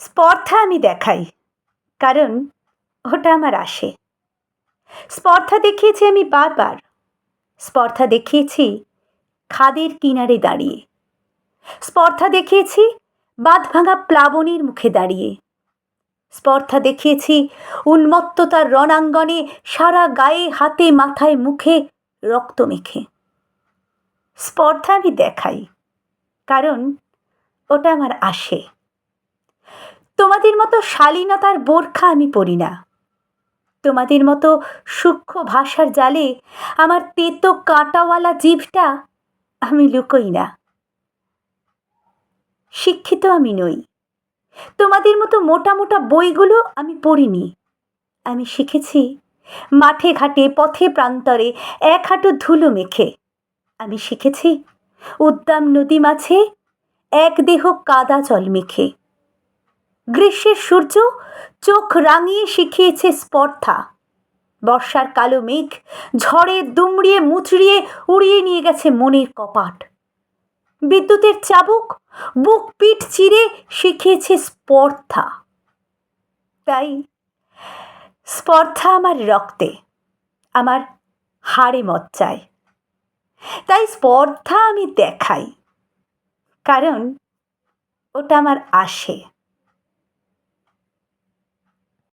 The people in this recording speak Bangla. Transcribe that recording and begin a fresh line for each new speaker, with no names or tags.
স্পর্ধা আমি দেখাই, কারণ ওটা আমার আসে। স্পর্ধা দেখিয়েছি আমি বারবার। স্পর্ধা দেখিয়েছি খাদের কিনারে দাঁড়িয়ে। স্পর্ধা দেখিয়েছি বাঁধ ভাঙা প্লাবনীর মুখে দাঁড়িয়ে। স্পর্ধা দেখিয়েছি উন্মত্ততার রণাঙ্গনে সারা গায়ে, হাতে, মাথায়, মুখে রক্ত মেখে। স্পর্ধা আমি দেখাই, কারণ ওটা আমার আসে। তোমাদের মতো শালীনতার বোরখা আমি পড়ি না। তোমাদের মতো সূক্ষ্ম ভাষার জালে আমার তেতো কাঁটাওয়ালা জীবটা আমি লুকোই না। শিক্ষিত আমি নই। তোমাদের মতো মোটা মোটা বইগুলো আমি পড়িনি। আমি শিখেছি মাঠে ঘাটে, পথে প্রান্তরে, এক হাঁটু ধুলো মেখে। আমি শিখেছি উদ্দাম নদী মাঝে, এক দেহ কাদা জল মেখে। গ্রীষ্মের সূর্য চোখ রাঙিয়ে শিখিয়েছে স্পর্ধা। বর্ষার কালো মেঘ ঝড়ে দুমড়িয়ে মুচড়িয়ে উড়িয়ে নিয়ে গেছে মনের কপাট। বিদ্যুতের চাবুক, বুক পিঠ চিরে শিখিয়েছে স্পর্ধা। তাই স্পর্ধা আমার রক্তে, আমার হাড়ে মজ্জায় তাই স্পর্ধা আমি দেখাই, কারণ ওটা আমার আসে।